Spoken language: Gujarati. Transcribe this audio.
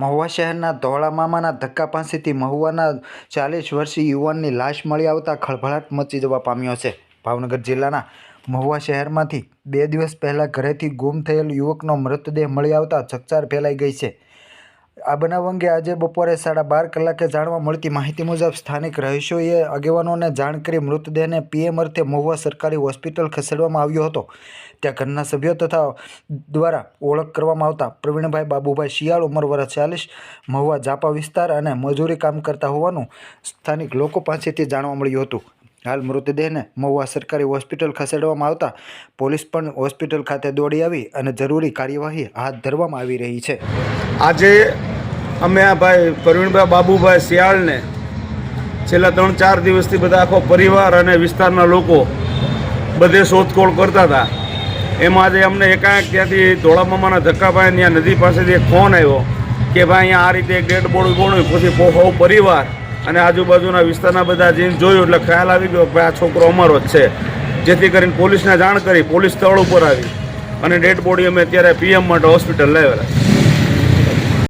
મહુવા શહેરના ધોળા મામાના ધક્કા પાસેથી મહુવાના ચાલીસ વર્ષીય યુવાનની લાશ મળી આવતા ખળભળાટ મચી જવા પામ્યો છે. ભાવનગર જિલ્લાના મહુવા શહેરમાંથી બે દિવસ પહેલાં ઘરેથી ગુમ થયેલ યુવકનો મૃતદેહ મળી આવતા ચકચાર ફેલાઈ ગઈ છે. આ બનાવ અંગે આજે બપોરે સાડા બાર કલાકે જાણવા મળતી માહિતી મુજબ સ્થાનિક રહીશોએ આગેવાનોને જાણ કરી મૃતદેહને પીએમ અર્થે મહુવા સરકારી હોસ્પિટલ ખસેડવામાં આવ્યો હતો. ત્યાં ઘરના સભ્યો તથા દ્વારા ઓળખ કરવામાં આવતા પ્રવીણભાઈ બાબુભાઈ શિયાળ, ઉંમર વર્ષ ચાલીસ, મહુવા જાપા વિસ્તાર અને મજૂરી કામ કરતા હોવાનું સ્થાનિક લોકો પાસેથી જાણવા મળ્યું હતું. હાલ મૃતદેહને મહુવા સરકારી હોસ્પિટલ ખસેડવામાં આવતા પોલીસ પણ હોસ્પિટલ ખાતે દોડી આવી અને જરૂરી કાર્યવાહી હાથ ધરવામાં આવી રહી છે. આજે અમે આ ભાઈ પ્રવીણભાઈ બાબુભાઈ શિયાળને છેલ્લા ત્રણ ચાર દિવસથી બધા આખો પરિવાર અને વિસ્તારના લોકો બધે શોધખોળ કરતા હતા. એમાં આજે અમને એકાએક ત્યાંથી ધોળામામાના ધક્કાભાઈ ત્યાં નદી પાસેથી એક ફોન આવ્યો કે ભાઈ અહીંયા આ રીતે એક ડેડ બોડી બોડ્યું પછી બહુ પરિવાર અને આજુબાજુના વિસ્તારના બધા જઈને જોયું એટલે ખ્યાલ આવી ગયો કે આ છોકરો અમારો જ છે. જેથી કરીને પોલીસને જાણ કરી, પોલીસ સ્થળ ઉપર આવી અને ડેડ બોડી અમે અત્યારે પીએમ માટે હોસ્પિટલ લાવેલા.